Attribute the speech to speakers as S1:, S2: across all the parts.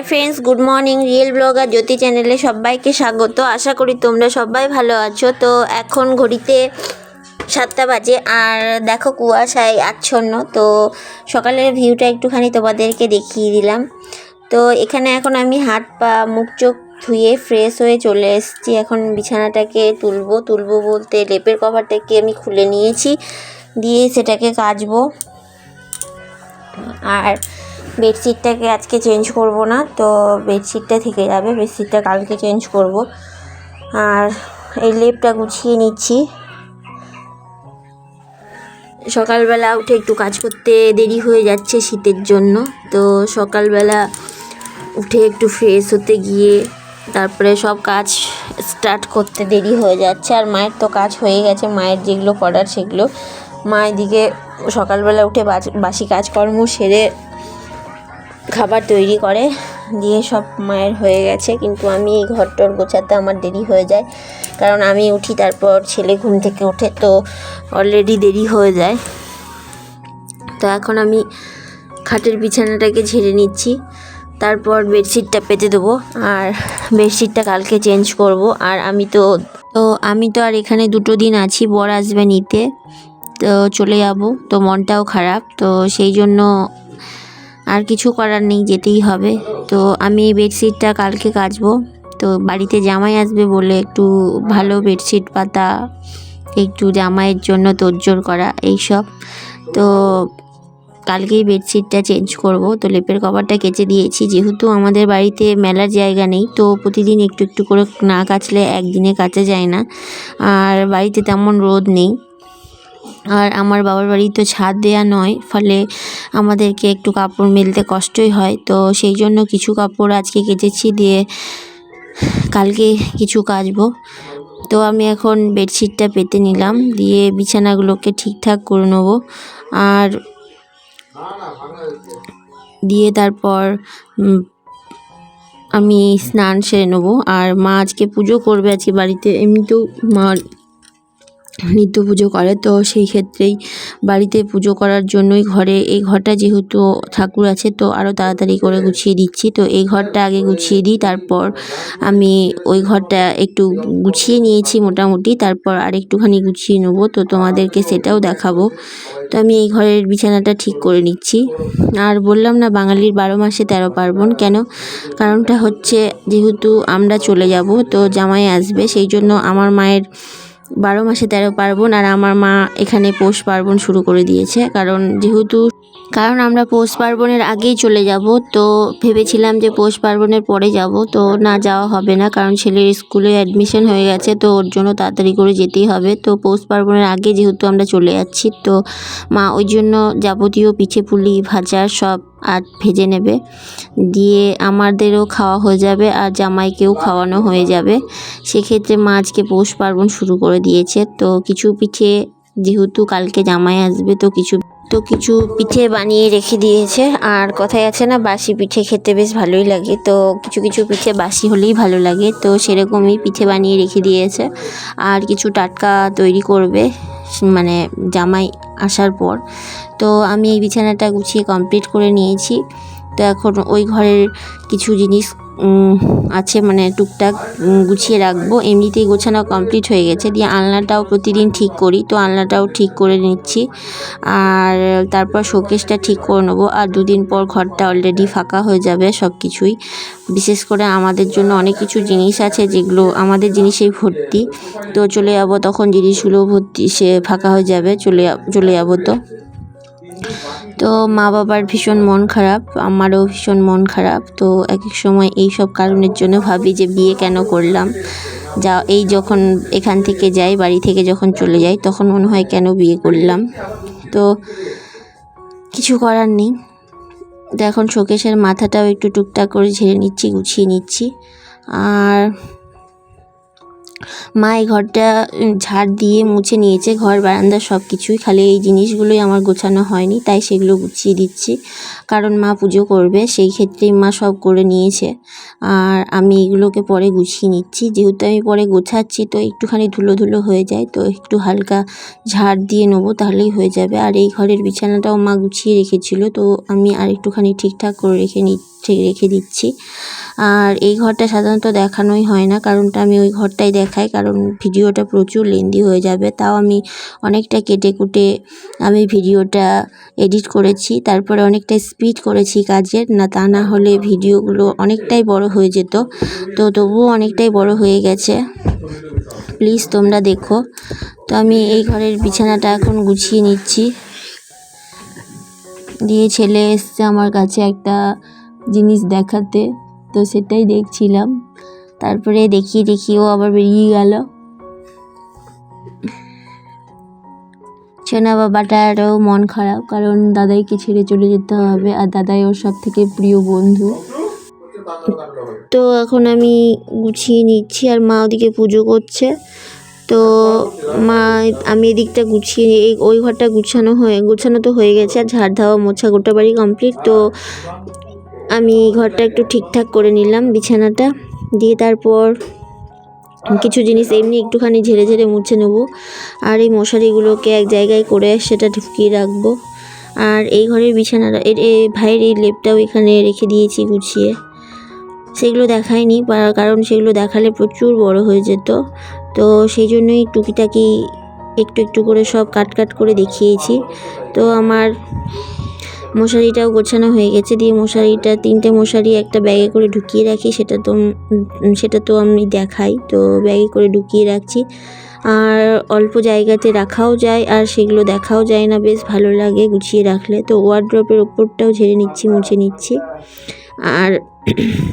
S1: Hi friends good morning real blogger Jyoti চ্যানেলে সবাইকে স্বাগত। আশা করি তোমরা সবাই ভালো আছো। তো এখন ঘড়িতে সাতটা বাজে আর দেখো কুয়াশায় আচ্ছন্ন। তো সকালের ভিউটা একটুখানি তোমাদেরকে দেখিয়ে দিলাম। তো এখানে এখন আমি হাত পা, মুখ, চোখ ধুয়ে ফ্রেশ হয়ে চলে এসেছি। এখন বিছানাটাকে তুলবো। তুলবো বলতে লেপের কভারটাকে আমি খুলে নিয়েছি। দিয়ে সেটাকে কাচবো। আর বেডশিটটাকে আজকে চেঞ্জ করব না, তো বেডশিটটা থেকে যাবে, বেডশিটটা কালকে চেঞ্জ করব। আর এই লেপটা গুছিয়ে নিচ্ছি। সকালবেলা উঠে একটু কাজ করতে দেরি হয়ে যাচ্ছে শীতের জন্য, তো সকালবেলা উঠে একটু ফ্রেশ হতে গিয়ে তারপরে সব কাজ স্টার্ট করতে দেরি হয়ে যাচ্ছে। আর মায়ের তো কাজ হয়ে গেছে, মায়ের যেগুলো করার সেগুলো। মা এদিকে সকালবেলা উঠে বাসি কাজকর্ম সেরে খাবার তৈরি করে, দিয়ে সব মায়ের হয়ে গেছে। কিন্তু আমি এই ঘরটর গোছাতে আমার দেরি হয়ে যায়। কারণ আমি উঠি, তারপর ছেলে ঘুম থেকে ওঠে, তো অলরেডি দেরি হয়ে যায়। তো এখন আমি খাটের বিছানাটাকে ঝেড়ে নিচ্ছি। তারপর বেডশিটটা পেতে দেবো। আর বেডশিটটা কালকে চেঞ্জ করব। আর আমি তো তো আমি তো আর এখানে দুটো দিন আছি, বর আসবে নিতে। তো চলে যাব। তো মনটাও খারাপ। তো সেই জন্য আর কিছু করার নেই, যেতেই হবে। তো আমি এই বেডশিটটা কালকে কাচবো। তো বাড়িতে জামাই আসবে বলে একটু ভালো বেডশিট পাতা, একটু জামাইয়ের জন্য তোড়জোড় করা এইসব তো কালকেই বেডশিটটা চেঞ্জ করব। তো লেপের কভারটা কেচে দিয়েছি। যেহেতু আমাদের বাড়িতে মেলার জায়গা নেই, তো প্রতিদিন একটু একটু করে না কাচলে একদিনে কাচা যায় না। আর বাড়িতে তেমন রোদ নেই। আর আমার বাবার বাড়ি তো ছাদ দেয়া নয়, ফলে আমাদেরকে একটু কাপড় মেলতে কষ্টই হয়। তো সেই জন্য কিছু কাপড় আজকে কেচেছি, দিয়ে কালকে কিছু কাচবো। তো আমি এখন বেডশিটটা পেতে নিলাম, দিয়ে বিছানাগুলোকে ঠিকঠাক করে নেব। আর দিয়ে তারপর আমি স্নান সেরে নেব। আর মা আজকে পুজো করবে আজকে বাড়িতে, এমনিতেও মা নিত্য পুজো করে, তো সেই ক্ষেত্রেই বাড়িতে পুজো করার জন্যই ঘরে, এই ঘরটা যেহেতু ঠাকুর আছে, তো আরও তাড়াতাড়ি করে গুছিয়ে দিচ্ছি। তো এই ঘরটা আগে গুছিয়ে দিই, তারপর আমি ওই ঘরটা একটু গুছিয়ে নিয়েছি মোটামুটি, তারপর আর একটুখানি গুছিয়ে নেব, তো তোমাদেরকে সেটাও দেখাবো। তো আমি এই ঘরের বিছানাটা ঠিক করে নিচ্ছি। আর বললাম না, বাঙালির বারো মাসে তেরো পার্বণ, কেন? কারণটা হচ্ছে যেহেতু আমরা চলে যাব, তো জামাই আসবে, সেই জন্য আমার মায়ের বারো মাসে তেরো পার্বণ আর আমার মা এখানে পৌষ পার্বণ শুরু করে দিয়েছে। কারণ যেহেতু, কারণ আমরা পৌষ পার্বণের আগেই চলে যাব, তো ভেবেছিলাম যে পৌষ পার্বণের পরে যাব, তো না যাওয়া হবে না, কারণ ছেলের স্কুলে অ্যাডমিশন হয়ে গেছে, তো ওর জন্য তাড়াতাড়ি করে যেতেই হবে। তো পৌষ পার্বণের আগে যেহেতু আমরা চলে যাচ্ছি, তো মা ওই জন্য যাবতীয় পিঠে পুলি, ভাজা সব আর ভেজে নেবে। দিয়ে আমাদেরও খাওয়া হয়ে যাবে আর জামাইকেও খাওয়ানো হয়ে যাবে। সেক্ষেত্রে মা আজকে পৌষ পার্বণ শুরু করে দিয়েছে। তো কিছু পিঠে, যেহেতু কালকে জামাই আসবে, তো কিছু তো কিছু পিঠে বানিয়ে রেখে দিয়েছে। আর কথায় আছে না, বাসি পিঠে খেতে বেশ ভালোই লাগে। তো কিছু কিছু পিঠে বাসি হলেই ভালো লাগে। তো সেরকমই পিঠে বানিয়ে রেখে দিয়েছে। আর কিছু টাটকা তৈরি করবে মানে জামাই আসার পর। তো আমি এই বিছানাটা গুছিয়ে কমপ্লিট করে নিয়েছি। তো এখন ওই ঘরের কিছু জিনিস আছে মানে টুকটাক গুছিয়ে রাখব। এমনিতেই গোছানো কমপ্লিট হয়ে গেছে। দিয়ে আলনাটাও প্রতিদিন ঠিক করি, তো আলনাটাও ঠিক করে নিচ্ছি। আর তারপর শোকেসটা ঠিক করে নেব। আর দুদিন পর ঘরটা অলরেডি ফাঁকা হয়ে যাবে সব কিছুই বিশেষ করে আমাদের জন্য অনেক কিছু জিনিস আছে, যেগুলো আমাদের জিনিসেই ভর্তি। তো চলে যাব তখন জিনিসগুলো ভর্তি, সে ফাঁকা হয়ে যাবে, চলে চলে যাব তো। তো মা বাবার ভীষণ মন খারাপ, আমারও ভীষণ মন খারাপ। তো এক এক সময় এই সব কারণের জন্য ভাবি যে বিয়ে কেন করলাম। যা, এই যখন এখান থেকে যাই, বাড়ি থেকে যখন চলে যাই, তখন মনে হয় কেন বিয়ে করলাম। তো কিছু করার নেই। তো এখন শোকেশের মাথাটাও একটু টুকটাক করে ঝেড়ে নিচ্ছি, গুছিয়ে নিচ্ছি। আর মা এই ঘরটা ঝাড় দিয়ে মুছে নিয়েছে, ঘর, বারান্দা সব কিছুই খালি এই জিনিসগুলোই আমার গোছানো হয়নি, তাই সেগুলো গুছিয়ে দিচ্ছি। কারণ মা পুজো করবে, সেই ক্ষেত্রেই মা সব করে নিয়েছে। আর আমি এগুলোকে পরে গুছিয়ে নিচ্ছি, যেহেতু আমি পরে গোছাচ্ছি, তো একটুখানি ধুলো ধুলো হয়ে যায়, তো একটু হালকা ঝাড় দিয়ে নেব, তাহলেই হয়ে যাবে। আর এই ঘরের বিছানাটাও মা গুছিয়ে রেখেছিল, তো আমি আর একটুখানি ঠিকঠাক করে রেখে নি ঠিক রেখে দিচ্ছি। আর এই ঘরটা সাধারণত দেখানোই হয় না, কারণটা আমি ওই ঘরটাই দেখাই, কারণ ভিডিওটা প্রচুর লেন্দি হয়ে যাবে। তাও আমি অনেকটা কেটে কুটে আমি ভিডিওটা এডিট করেছি, তারপরে অনেকটা স্পিড করেছি কাজের। না, তা না হলে ভিডিওগুলো অনেকটাই বড় হয়ে যেত। তো তবুও অনেকটাই বড় হয়ে গেছে। প্লিজ তোমরা দেখো। তো আমি এই ঘরের বিছানাটা এখন গুছিয়ে নিচ্ছি। দিয়ে ছেলে এসছে আমার কাছে একটা জিনিস দেখাতে। তো সেটাই দেখছিলাম। তারপরে দেখিয়ে দেখিয়েও আবার বেরিয়ে গেল। সোনা বাবাটারও মন খারাপ, কারণ দাদাইকে ছেড়ে চলে যেতে হবে, আর দাদাই ওর সব থেকে প্রিয় বন্ধু। তো এখন আমি গুছিয়ে নিচ্ছি, আর মা ওদিকে পুজো করছে। তো মা, আমি এদিকটা গুছিয়ে এই ওই ঘরটা গুছানো হয়ে, গুছানো তো হয়ে গেছে, আর ঝাড় ধাওয়া মোছা গোটা বাড়ি কমপ্লিট তো আমি ঘরটা একটু ঠিকঠাক করে নিলাম, বিছানাটা। দিয়ে তারপর কিছু জিনিস এমনি একটুখানি ঝেড়ে ঝেড়ে মুছে নেব। আর এই মশারিগুলোকে এক জায়গায় করে সেটা ঢুকিয়ে রাখব। আর এই ঘরের বিছানাটা, এর ভাইয়ের এই লেপটাও এখানে রেখে দিয়েছি গুছিয়ে। সেগুলো দেখায়নি কারণ সেগুলো দেখালে প্রচুর বড় হয়ে যেত। তো সেই জন্যই টুকিটাকি একটু একটু করে সব কাট কাট করে দেখিয়েছি। তো আমার মশারিটাও গোছানো হয়ে গেছে দিয়ে মশারিটা, তিনটে মশারি একটা ব্যাগে করে ঢুকিয়ে রাখি, সেটা তো সেটা তো আমি দেখাই। তো ব্যাগে করে ঢুকিয়ে রাখছি। আর অল্প জায়গাতে রাখাও যায়, আর সেগুলো দেখাও যায় না, বেশ ভালো লাগে গুছিয়ে রাখলে। তো ওয়ার্ড্রপের ওপরটাও ঝেড়ে নিচ্ছি, মুছে নিচ্ছি। আর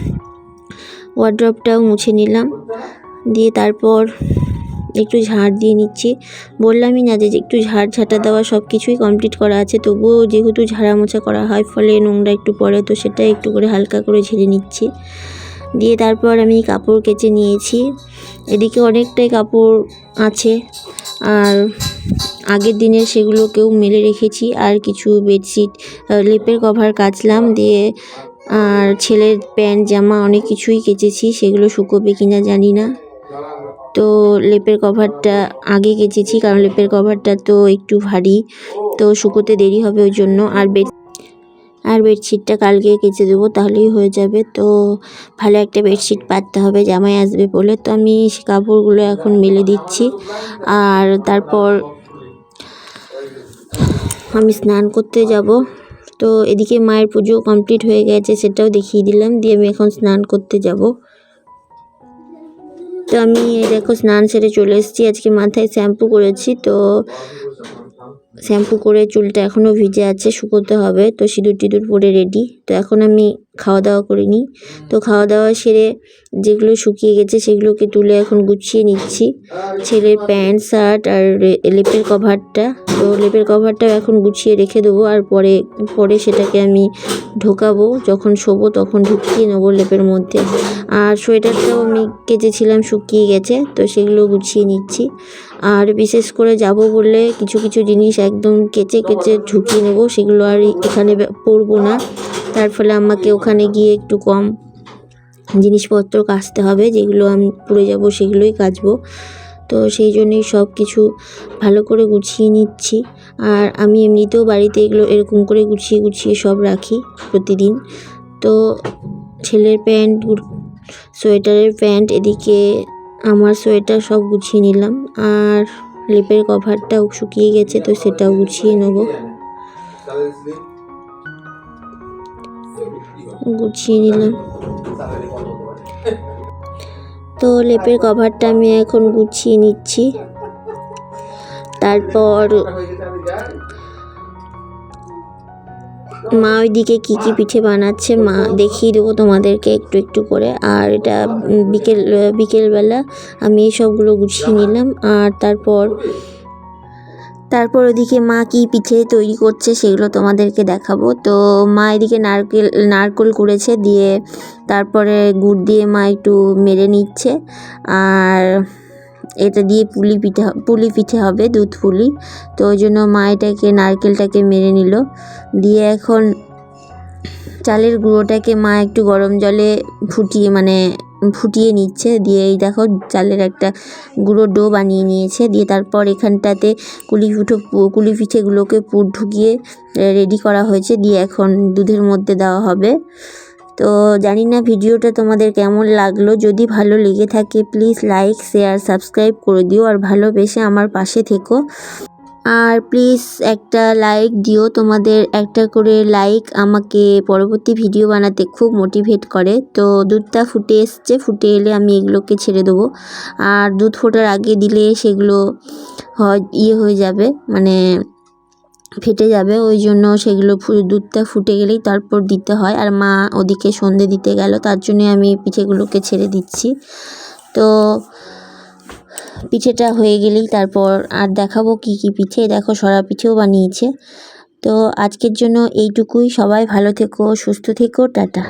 S1: ওয়ার্ড্রপটাও মুছে নিলাম। দিয়ে তারপর একটু ঝাড় দিয়ে নিচ্ছি। বললামই না যে একটু ঝাড় ঝাঁটা দেওয়া সব কিছুই কমপ্লিট করা আছে, তবুও যেহেতু ঝাড়া মোছা করা হয়, ফলে নোংরা একটু পড়ে, তো সেটা একটু করে হালকা করে ঝেড়ে নিচ্ছি। দিয়ে তারপর আমি কাপড় কেচে নিয়েছি। এদিকে অনেকটাই কাপড় আছে, আর আগের দিনের সেগুলোকেও মেলে রেখেছি, আর কিছু বেডশিট লেপের কভার কাচলাম দিয়ে, আর ছেলের প্যান্ট, জামা অনেক কিছুই কেচেছি, সেগুলো শুকোবে কিনা জানি না। তো লেপের কভারটা আগে কেচেছি, কারণ লেপের কভারটা তো একটু ভারী। তো শুকোতে দেরি হবে ওই জন্য। আর বেড, আর বেডশিটটা কালকে কেচে দেবো, তাহলেই হয়ে যাবে। তো ভালো একটা বেডশিট পাততে হবে, জামাই আসবে বলে। তো আমি কাপড়গুলো এখন মেলে দিচ্ছি। আর তারপর আমি স্নান করতে যাব। তো এদিকে মায়ের পুজো কমপ্লিট হয়ে গেছে, সেটাও দেখিয়ে দিলাম। দিয়ে আমি এখন স্নান করতে যাব। তো আমি এই দেখো স্নান সেরে চলে এসেছি। আজকে মাথায় শ্যাম্পু করেছি, তো শ্যাম্পু করে চুলটা এখনও ভিজে আছে, শুকোতে হবে। তো সিঁদুর টিঁদুর পরে রেডি তো এখন আমি খাওয়া দাওয়া করিনি। তো খাওয়া দাওয়া সেরে যেগুলো শুকিয়ে গেছে সেগুলোকে তুলে এখন গুছিয়ে নিচ্ছি। ছেলের প্যান্ট, শার্ট আর লেপের কভারটা। তো লেপের কভারটাও এখন গুছিয়ে রেখে দেবো আর পরে পরে সেটাকে আমি ঢোকাবো। যখন শোবো তখন ঢুকিয়ে নেব লেপের মধ্যে। আর সোয়েটারটাও আমি কেচেছিলাম, শুকিয়ে গেছে, তো সেগুলো গুছিয়ে নিচ্ছি। আর বিশেষ করে যাব বললে কিছু কিছু জিনিস একদম কেচে কেচে ঢুকিয়ে নেব, সেগুলো আর এখানে পরবো না। তার ফলে আমাকে ওখানে গিয়ে একটু কম জিনিসপত্র কাচতে হবে, যেগুলো আমি পরে যাব সেগুলোই কাচবো। তো সেই জন্যই সব কিছু ভালো করে গুছিয়ে নিচ্ছি। আর আমি এমনিতেও বাড়িতে এগুলো এরকম করে গুছিয়ে গুছিয়ে সব রাখি প্রতিদিন। তো ছেলের প্যান্ট সোয়েটারের প্যান্ট এদিকে আমার সোয়েটার সব গুছিয়ে নিলাম। আর লেপের কভারটাও শুকিয়ে গেছে, তো সেটাও গুছিয়ে নেব। গুছিয়ে নিলাম। তো লেপের কভারটা আমি এখন গুছিয়ে নিচ্ছি। তারপর মা ওইদিকে কী কী পিঠে বানাচ্ছে, মা দেখিয়ে দেবো তোমাদেরকে একটু একটু করে। আর এটা বিকেল, বিকেলবেলা আমি এই সবগুলো গুছিয়ে নিলাম। আর তারপর তারপর ওদিকে মা কী পিঠে তৈরি করছে সেগুলো তোমাদেরকে দেখাবো। তো মা এদিকে নারকেল নারকেল করেছে দিয়ে তারপরে গুড় দিয়ে মা একটু মেরে নিচ্ছে। আর এটা দিয়ে পুলি পিঠে পুলি পিঠে হবে, দুধ পুলি। তো ওই জন্য মা এটাকে, নারকেলটাকে মেরে নিল। দিয়ে এখন চালের গুঁড়োটাকে মা একটু গরম জলে ফুটিয়ে মানে ফুটিয়ে নিচ্ছে। দিয়ে এই দেখো চালের একটা গুঁড়ো ডো বানিয়ে নিয়েছে। দিয়ে তারপর এখানটাতে কুলি পিঠো কুলি পিঠেগুলোকে পুর ঢুকিয়ে রেডি করা হয়েছে। দিয়ে এখন দুধের মধ্যে দেওয়া হবে। তো জানি না ভিডিওটা তোমাদের কেমন লাগল। যদি ভালো লেগে থাকে প্লিজ লাইক শেয়ার সাবস্ক্রাইব করে দিও আর ভালোবেসে আমার পাশে থেকো। আর প্লিজ একটা লাইক দিও। তোমাদের একটা করে লাইক আমাকে পরবর্তী ভিডিও বানাতে খুব মোটিভেট করে। তো দুধটা ফুটে এসছে, ফুটে এলে আমি এগুলোকে ছেড়ে দেবো। আর দুধ ফোটার আগে দিলে সেগুলো হয় ইয়ে হয়ে যাবে। মানে ফেটে যাবে, ওই জন্য সেগুলো দুধটা ফুটে গেলেই তারপর দিতে হয়। আর মা ওদিকে সন্ধে দিতে গেল, তার জন্যে আমি পিঠেগুলোকে ছেড়ে দিচ্ছি। তো পিঠেটা হয়ে গেলেই তারপর আর দেখাবো কি কি পিঠে। দেখো সরা পিঠেও বানিয়েছে। তো আজকের জন্য এইটুকুই। সবাই ভালো থেকো, সুস্থ থেকো, টাটা।